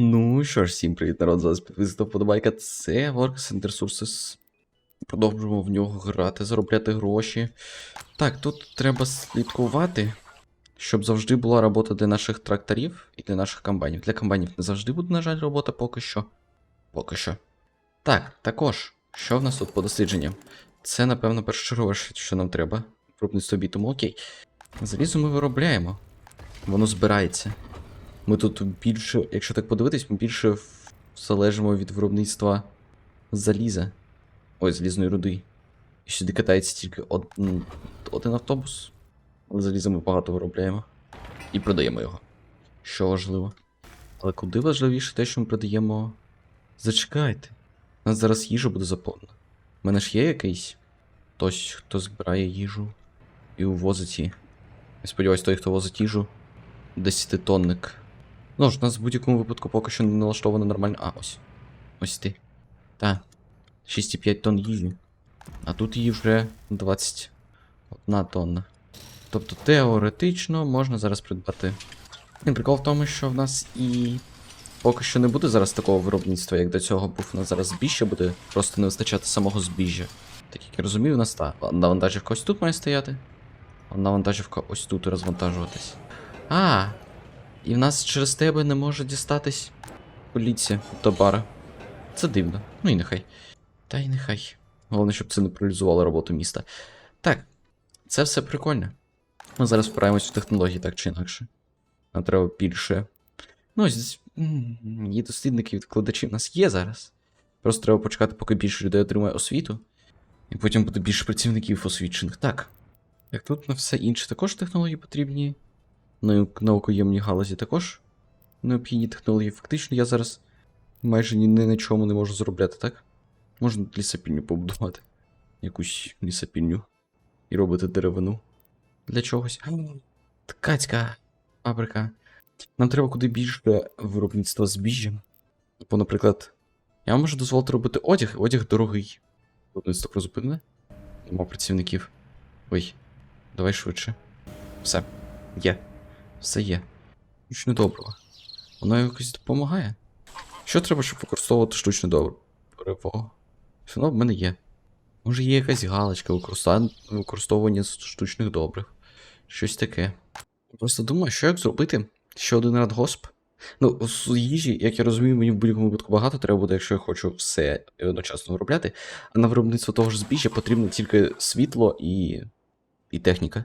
Ну що ж, всім привіт, народ, з вас підписано вподобайка. Це Works and Resources. Продовжуємо в нього грати, заробляти гроші. Так, тут треба слідкувати, щоб завжди була робота для наших тракторів і для наших комбайнів. Для комбайнів не завжди буде, на жаль, робота поки що. Поки що. Так, також, що в нас тут по дослідженням? Це, напевно, першочергове, що нам треба. Виробництво бітуму, окей. Залізо ми виробляємо. Воно збирається. Ми тут більше, якщо так подивитись, ми більше залежимо від виробництва заліза. Ой, залізної руди. І сюди катається тільки од... м, один автобус. Але заліза ми багато виробляємо. І продаємо його. Що важливо. Але куди важливіше те, що ми продаємо. Зачекайте. У нас зараз їжа буде заповнена. У мене ж є якийсь хтось, хто збирає їжу і увозить її. Я сподіваюся, той, хто возить їжу, 10-тонник. Ну ж, у нас в будь-якому випадку поки що не налаштовано нормально. А, ось. Ось ти. Та. 6,5 тонн їжі. А тут її вже 21 тонна. Тобто теоретично можна зараз придбати. Блін, Прикол в тому, що в нас і поки що не буде зараз такого виробництва, як до цього був. У нас зараз збіжжя буде просто не вистачати самого збіжжя. Так як я розумію, у нас та навантажівка ось тут має стояти. А навантажівка ось тут і розвантажуватись. А, і в нас через тебе не може дістатись поліція до бара. Це дивно. Ну і нехай. Та й нехай. Головне, щоб це не паралізувало роботу міста. Так, це все прикольно. Ми зараз впираємось в технології так чи інакше. Нам треба більше. Ну, ось і дослідники, відкладачі в нас є зараз. Просто треба почекати, поки більше людей отримає освіту. І потім буде більше працівників освічених. Так. Як тут на все інше також технології потрібні. Нау- наукоємній галузі також необхідні технології. Фактично, я зараз майже ні, на чому не можу заробляти, так? Можна лісопільню побудувати. Якусь лісопільню. І робити деревину. Для чогось. Ткацька фабрика. Нам треба куди більше виробництва збіжжя. Бо, наприклад, я вам можу дозволити робити одяг, одяг дорогий. Виробництво призупинене. Нема працівників. Ой, давай швидше. Все. Є. Все є. Штучне добриво. Воно якось допомагає. Що треба, щоб використовувати штучне добриво? Воно в мене є. Може є якась галочка використовування штучних добрив. Щось таке. Просто думаю, що як зробити ще один радгосп? Ну, з їжі, як я розумію, мені в будь-якому випадку багато треба буде, якщо я хочу все одночасно виробляти. А на виробництво того ж збіжжя потрібно тільки світло і. і техніка.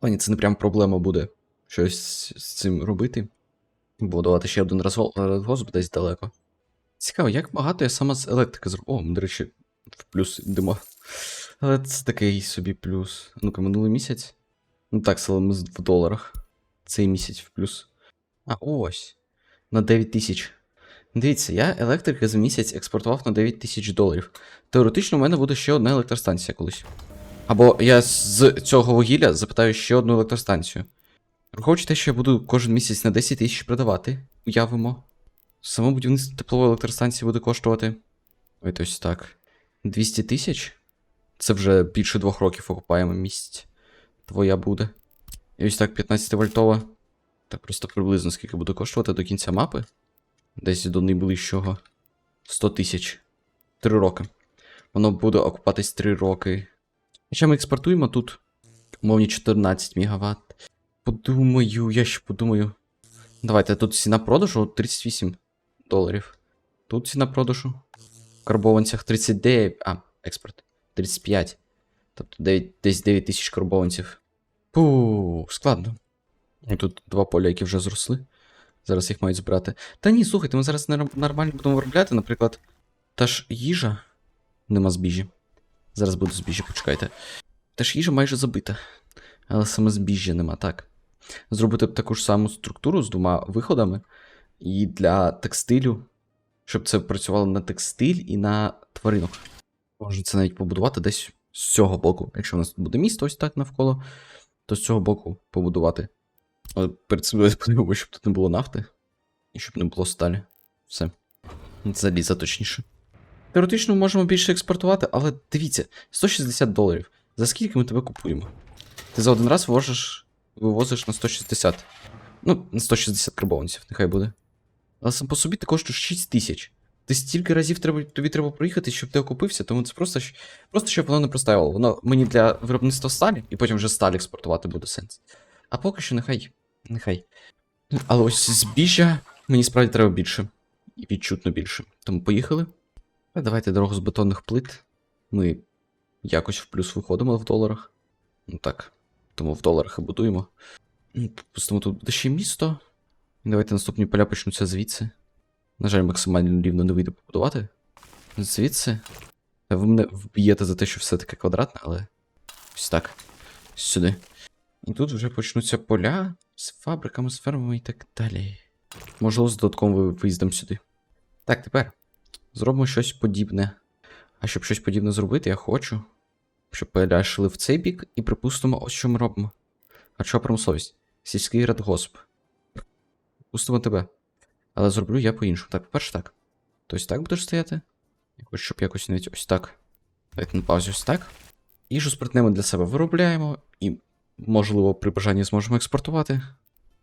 Пані, це не прям проблема буде щось з цим робити. Будувати ще один радгосп десь далеко. Цікаво, як багато я саме з електрики зробив. О, ми, до речі, в плюс йдемо. Але це такий собі плюс. Ну-ка, минулий місяць. Ну так, але ми в доларах. Цей місяць в плюс. А ось. На 9 тисяч. Дивіться, я електрики за місяць експортував на 9 тисяч доларів. Теоретично, у мене буде ще одна електростанція колись. Або я з цього вугілля запитаю ще одну електростанцію. Враховуючи те, що я буду кожен місяць на 10 тисяч продавати, уявимо. Само будівництво теплової електростанції буде коштувати. Ой, ось так. 200 тисяч? Це вже більше двох років окупаємо місяць. Твоя буде. І ось так 15 вольтова. Так просто приблизно скільки буде коштувати до кінця мапи. Десь до найближчого 100 тисяч. Три роки. Воно буде окупатись 3 роки. Хоча ми експортуємо тут умовні 14 МВт. Подумаю, я ще подумаю. Давайте тут ціна продажу 38 доларів. Тут ціна продажу. В карбованцях 39. А, експорт. 35. Тобто 9, десь 9 тисяч карбованців. Пу, складно. Тут два поля, які вже зросли. Зараз їх мають збирати. Та ні, слухайте, ми зараз нормально будемо виробляти, наприклад. Та ж їжа. Нема збіжжя. Зараз буде збіжжя, почекайте. Та ж їжа майже забита. Але саме збіжжя нема, так. Зробити б таку ж саму структуру з двома виходами. І для текстилю, щоб це працювало на текстиль і на тваринок. Можна це навіть побудувати десь з цього боку. Якщо у нас тут буде місто ось так навколо, то з цього боку побудувати. Але перед цим давайте подивимося, щоб тут не було нафти. І щоб не було сталі. Все. Заліза точніше. Теоретично можемо більше експортувати, але дивіться, 160 доларів. За скільки ми тебе купуємо? Ти за один раз вивозиш, вивозиш на 160. Ну, на 160 карбованців, нехай буде. Але сам по собі ти коштуєш 6 тисяч. Ти стільки разів треба, тобі треба проїхати, щоб ти окупився, тому це просто, просто щоб воно не простаювало. Воно мені для виробництва сталі, і потім вже сталь експортувати буде сенс. А поки що нехай. Нехай. Але ось збіжжя мені справді треба більше. І відчутно більше. Тому поїхали. А давайте дорогу з бетонних плит. Ми якось в плюс виходимо в доларах. Ну так. Тому в доларах і будуємо. Ну, Пустимо тут буде ще місто. І давайте наступні поля почнуться звідси. На жаль, максимально рівно не вийде побудувати. Звідси. Ви мене вб'єте за те, що все таке квадратне, але. Ось так. Сюди. І тут вже почнуться поля з фабриками, з фермами і так далі. Можливо, з додатковим виїздом сюди. Так, тепер зробимо щось подібне. А щоб щось подібне зробити, я хочу, щоб поля йшли в цей бік, і припустимо, ось що ми робимо. Харчова промисловість. Сільський радгосп. Пустимо тебе. Але зроблю я по-іншому. Так, по-перше, так. Тобто так будеш стояти. Я хочу, щоб якось навіть ось так. Давайте на паузі ось так. Їжу спиртними для себе виробляємо і, можливо, при бажанні зможемо експортувати.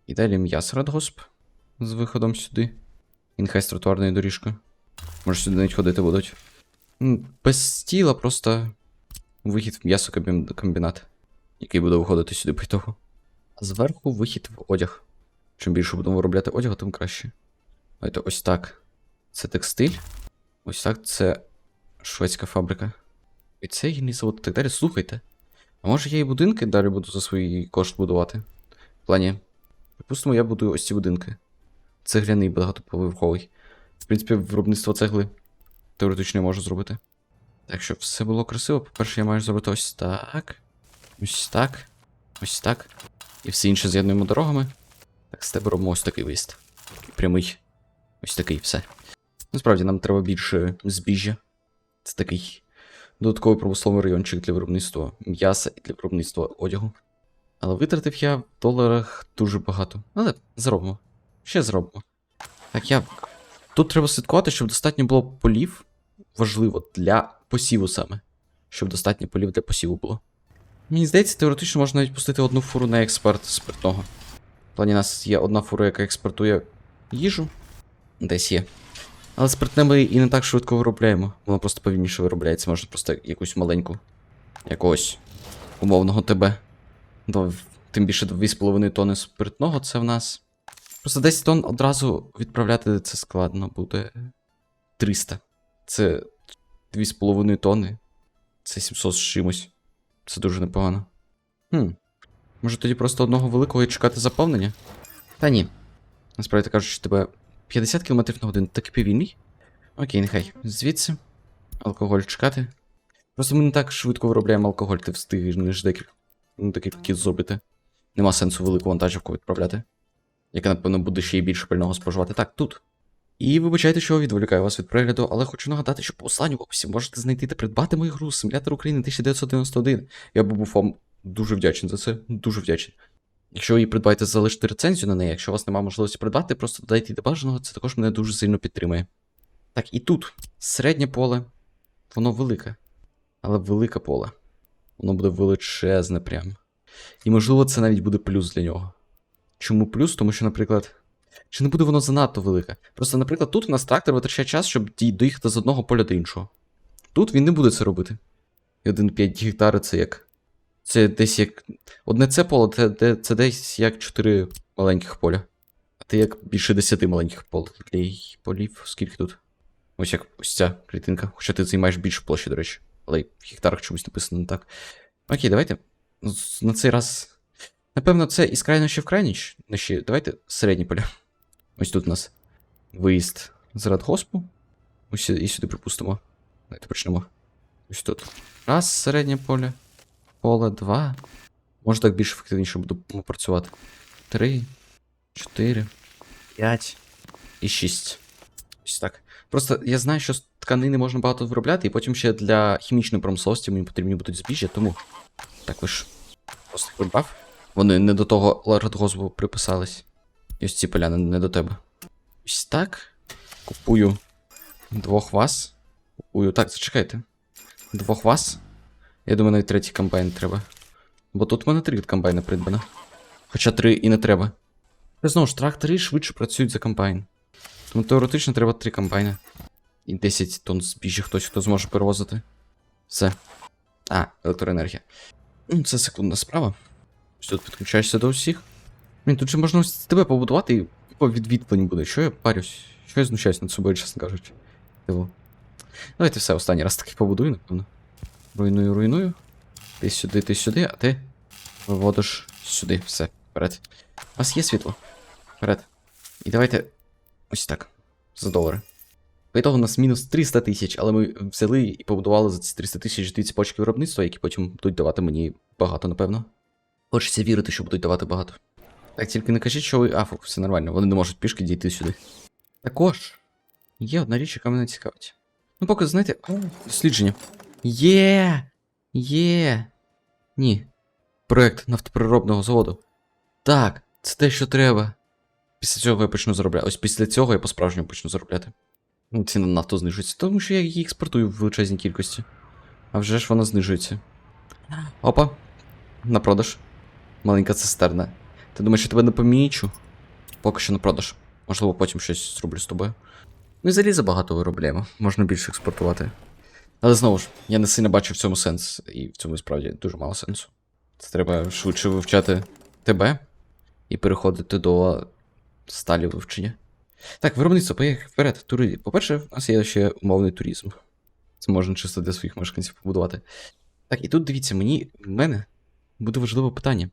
І далі м'ясо радгосп з виходом сюди. І нехай з тротуарною доріжкою. Може сюди навіть ходити будуть. Без тіла просто вихід в м'ясокомбінат, який буде виходити сюди по того. А зверху вихід в одяг. Чим більше будемо виробляти одягу, тим краще. Давайте ось так. Це текстиль. Ось так це шведська фабрика. І це гільний завод і так далі. Слухайте. А може я і будинки далі буду за свій кошт будувати? В плані. Припустимо, я буду ось ці будинки. Цегляний багатоповерховий. В принципі, виробництво цегли теоретично я можу зробити. Так, щоб все було красиво, по-перше, я маю зробити ось так. Ось так. Ось так. І все інше з'єднуємо дорогами. Так, з тебе робимо ось такий виїзд. Прямий. Ось такий, все. Насправді нам треба більше збіжжя. Це такий додатковий промисловий райончик для виробництва м'яса і для виробництва одягу. Але витратив я в доларах дуже багато. Але зробимо. Ще зробимо. Так, я. Тут треба слідкувати, щоб достатньо було полів. Важливо, для посіву саме. Щоб достатньо полів для посіву було. Мені здається, теоретично можна навіть пустити одну фуру на експорт спиртного. В плані у нас є одна фура, яка експортує їжу. Десь є. Але спиртне ми і не так швидко виробляємо. Воно просто повільніше виробляється, можна просто якусь маленьку. Якогось умовного ТБ. До, тим більше 2,5 тонни спиртного це в нас. Просто 10 тонн одразу відправляти це складно буде. 300. Це 2,5 тонни. Це 700 з чимось. Це дуже непогано. Хм. Може тоді просто одного великого і чекати заповнення? Та ні. Насправді кажучи, тебе 50 км на годину таки повільний. Окей, нехай. Звідси. Алкоголь чекати. Просто ми не так швидко виробляємо алкоголь, ти встигнеш декілька. Ну, декілька зробити. Нема сенсу велику вантажівку відправляти. Яка, напевно, буде ще й більше пального споживати. Так, тут. І вибачайте, що відволікаю вас від перегляду, але хочу нагадати, що по останньому описі можете знайти та придбати мою гру Симулятор України 1991. Я би був вам дуже вдячний за це, дуже вдячний. Якщо її придбаєте, залиште рецензію на неї. Якщо у вас немає можливості придбати, просто додайте до бажаного, це також мене дуже сильно підтримує. Так, і тут середнє поле, воно велике. Але велике поле. Воно буде величезне прям. І можливо, це навіть буде плюс для нього. Чому плюс? Тому що, наприклад. Чи не буде воно занадто велике? Просто, наприклад, тут у нас трактор витрачає час, щоб доїхати з одного поля до іншого. Тут він не буде це робити. І 1,5 гектари це як. Це десь як. Одне це поле, це, це десь як 4 маленьких поля. А ти як більше 10 маленьких пол... полів. Скільки тут? Ось як ось ця клітинка. Хоча ти займаєш більше площі, до речі. Але в гектарах чомусь написано не так. Окей, давайте. На цей раз. Напевно, це із крайнощі в крайніч. Ну, Давайте середні поля. Ось тут у нас виїзд з радгоспу. Ось і сюди припустимо. Давайте почнемо. Ось тут. Раз, середнє поле. Поле, два. Може так більш ефективніше будемо працювати. Три, чотири, п'ять і шість. Ось так. Просто я знаю, що з тканини можна багато виробляти, і потім ще для хімічної промисловості мені потрібні будуть збіжжя, тому також просто придбав. Вони не до того радгоспу приписались. І ось ці поля не, до тебе. Ось так. Купую двох вас. Купую. Так, зачекайте. Двох вас. Я думаю, навіть третій комбайн треба. Бо тут в мене три комбайна придбано. Хоча три і не треба. Знову ж, трактори швидше працюють за комбайн. Ну, теоретично треба 3 комбайни. І 10 тонн збіжжя хтось, хто зможе перевозити. Все. А, електроенергія. Ну, це секундна справа. Ось Тут підключаєшся до всіх. Блін, тут же можна тебе побудувати і типу, від відплень буде. Що я парюсь? Що я знущаюсь над собою, чесно кажучи. Типу. Давайте все, останній раз таки побудую, напевно. Руйную, руйную. Ти сюди, ти сюди, а ти виводиш сюди. Все, вперед. У вас є світло? Вперед. І давайте ось так. За долари. По ітогу у нас мінус 300 тисяч, але ми взяли і побудували за ці 300 тисяч дві цепочки виробництва, які потім будуть давати мені багато, напевно. Хочеться вірити, що будуть давати багато. Так, тільки не кажіть, що ви. А, фу, все нормально, вони не можуть пішки дійти сюди. Також є одна річ, яка мене цікавить. Ну, поки, знаєте, дослідження. Є! Є! Ні. Проект нафтопереробного заводу. Так, це те, що треба. Після цього я почну заробляти. Ось після цього я по-справжньому почну заробляти. Ну, Ціна на нафту знижується, тому що я її експортую в величезній кількості. А вже ж вона знижується. Опа. На продаж. Маленька цистерна. Ти думаєш, я тебе не помічу? Поки що на продаж. Можливо, потім щось зроблю з тобою. Ми заліза багато виробляємо, можна більше експортувати. Але знову ж, я не сильно бачу в цьому сенс, і в цьому справді дуже мало сенсу. Це треба швидше вивчати тебе і переходити до сталі вивчення. Так, виробництво, поїхали вперед. Туризм. По-перше, у нас є ще умовний туризм. Це можна чисто для своїх мешканців побудувати. Так, і тут дивіться, мені в мене буде важливе питання.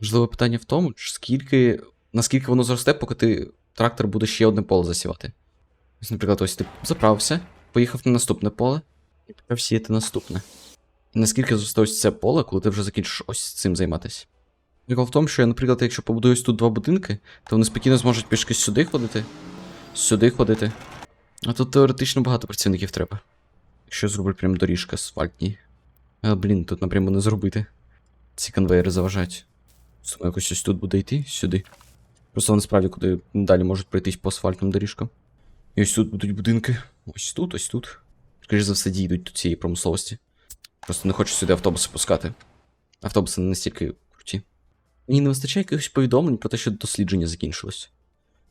Важливе питання в тому, скільки, наскільки воно зросте, поки ти трактор буде ще одне поле засівати. Ось, наприклад, ось ти заправився, поїхав на наступне поле і почав сіяти наступне. І наскільки зросте ось це поле, коли ти вже закінчиш ось цим займатися? Прикол в тому, що я, наприклад, якщо побудую ось тут два будинки, то вони спокійно зможуть пішки сюди ходити, сюди ходити. А тут теоретично багато працівників треба. Якщо я зроблю прям доріжка асфальтні. А, блін, тут напряму не зробити. Ці конвейери заважають. Саме якось ось тут буде йти, сюди. Просто насправді, куди далі можуть пройтись по асфальтним доріжкам. І ось тут будуть будинки. Ось тут, ось тут. Скоріше за все, дійдуть до цієї промисловості. Просто не хочу сюди автобуси пускати. Автобуси не настільки круті. Мені не вистачає якихось повідомлень про те, що дослідження закінчилось.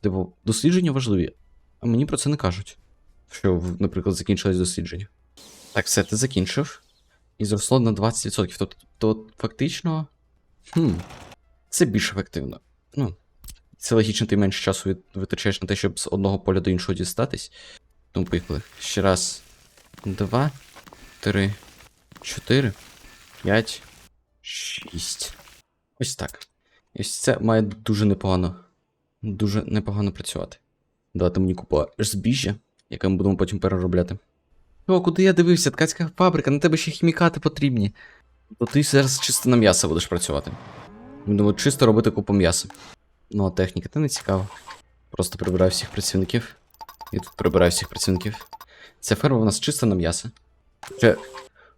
Типу, дослідження важливі, а мені про це не кажуть. Що, наприклад, закінчилось дослідження. Так, все, ти закінчив. І зросло на 20%. Тобто, то фактично. Хм. Це більш ефективно. Ну, це логічно, ти менше часу витрачаєш на те, щоб з одного поля до іншого дістатись. Тому поїхали. Ще раз. Два, три, чотири, п'ять, шість. Ось так. Ось це має дуже непогано. Дуже непогано працювати. Давати мені купу збіжжя, яке ми будемо потім переробляти. О, куди я дивився? Ткацька фабрика, на тебе ще хімікати потрібні. То ти зараз чисто на м'ясо будеш працювати. Будемо чисто робити купу м'яса. Ну, а техніка, це не цікаво. Просто прибираю всіх працівників. І тут прибираю всіх працівників. Ця ферма у нас чисто на м'ясо. Хоча,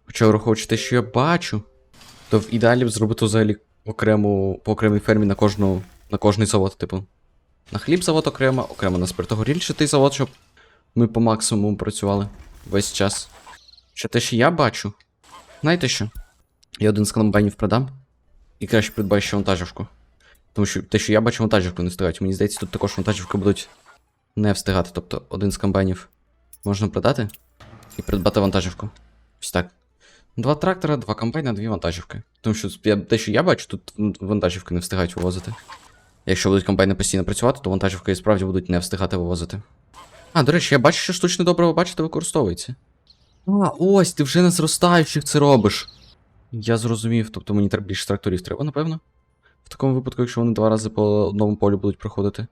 хоча враховуючи те, що я бачу, то в ідеалі б зробити взагалі окрему, по окремій фермі на кожну, на кожний завод, типу. На хліб завод окремо, окремо на спиртогорільчатий завод, щоб ми по максимуму працювали весь час. Що те, що я бачу. Знаєте що? Я один з комбайнів продам. І краще придбаю ще вантажівку. Тому що те, що я бачу, вантажівку не встигають. Мені здається, тут також вантажівки будуть не встигати. Тобто один з комбайнів можна продати і придбати вантажівку. Ось так. Два трактора, два комбайна, дві вантажівки. Тому що те, що я бачу, тут вантажівки не встигають вивозити. Якщо будуть комбайни постійно працювати, то вантажівки і справді будуть не встигати вивозити. А, до речі, я бачу, що штучне добриво, бачите, використовується. А, ось, ти вже на зростаючих це робиш. Я зрозумів, тобто мені треба більше тракторів треба, напевно. В такому випадку, якщо вони два рази по одному полю будуть проходити.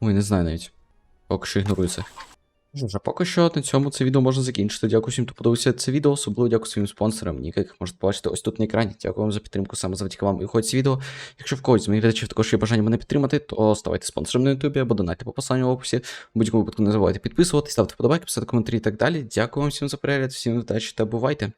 Ой, не знаю навіть. Поки що ігнорую це. А поки що на цьому це відео можна закінчити. Дякую всім, хто подивився це відео. Особливо дякую своїм спонсорам, ніка, яких можете побачити ось тут на екрані. Дякую вам за підтримку саме завдяки вам і виходить це відео. Якщо в когось з моїх глядачів також є бажання мене підтримати, то ставайте спонсором на ютубі або донайте по посиланню в описі. В будь-якому випадку не забувайте підписуватись, ставте подобайки, писати коментарі і так далі. Дякую вам всім за перегляд, всім удачі та бувайте!